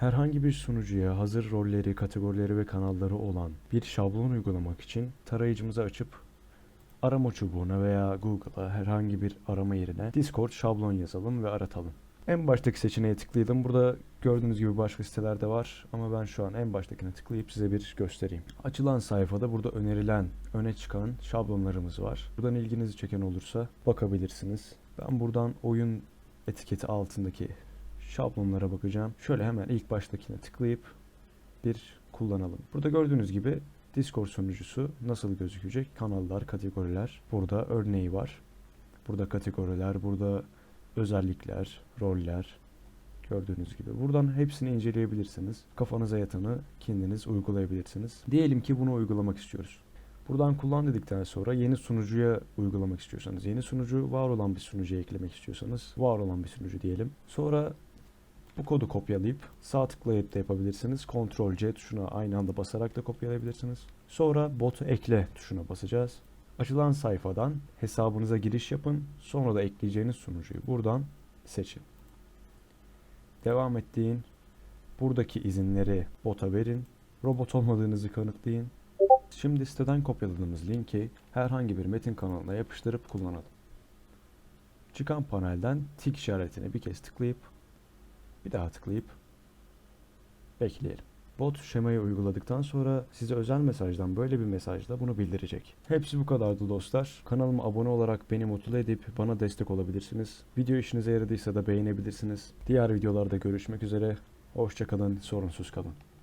Herhangi bir sunucuya hazır rolleri, kategorileri ve kanalları olan bir şablon uygulamak için tarayıcımızı açıp arama çubuğuna veya Google'a herhangi bir arama yerine Discord şablon yazalım ve aratalım. En baştaki seçeneğe tıklayalım. Burada gördüğünüz gibi başka siteler de var ama ben şu an en baştakine tıklayıp size bir göstereyim. Açılan sayfada burada önerilen, öne çıkan şablonlarımız var. Buradan ilginizi çeken olursa bakabilirsiniz. Ben buradan oyun etiketi altındaki şablonlara bakacağım. Şöyle hemen ilk baştakine tıklayıp bir kullanalım. Burada gördüğünüz gibi Discord sunucusu nasıl gözükecek? Kanallar, kategoriler. Burada örneği var. Burada kategoriler, burada özellikler, roller. Gördüğünüz gibi. Buradan hepsini inceleyebilirsiniz. Kafanıza yatanı kendiniz uygulayabilirsiniz. Diyelim ki bunu uygulamak istiyoruz. Buradan kullan dedikten sonra yeni sunucuya uygulamak istiyorsanız, yeni sunucu var olan bir sunucuya eklemek istiyorsanız, var olan bir sunucu diyelim. Sonra bu kodu kopyalayıp sağ tıklayıp da yapabilirsiniz. Ctrl C tuşuna aynı anda basarak da kopyalayabilirsiniz. Sonra botu ekle tuşuna basacağız. Açılan sayfadan hesabınıza giriş yapın. Sonra da ekleyeceğiniz sunucuyu buradan seçin. Devam ettiğin buradaki izinleri bota verin. Robot olmadığınızı kanıtlayın. Şimdi siteden kopyaladığımız linki herhangi bir metin kanalına yapıştırıp kullanalım. Çıkan panelden tik işaretine bir kez tıklayıp bir daha tıklayıp bekleyelim. Bot şemayı uyguladıktan sonra size özel mesajdan böyle bir mesajla bunu bildirecek. Hepsi bu kadardı dostlar. Kanalıma abone olarak beni mutlu edip bana destek olabilirsiniz. Video işinize yaradıysa da beğenebilirsiniz. Diğer videolarda görüşmek üzere. Hoşçakalın, sorunsuz kalın.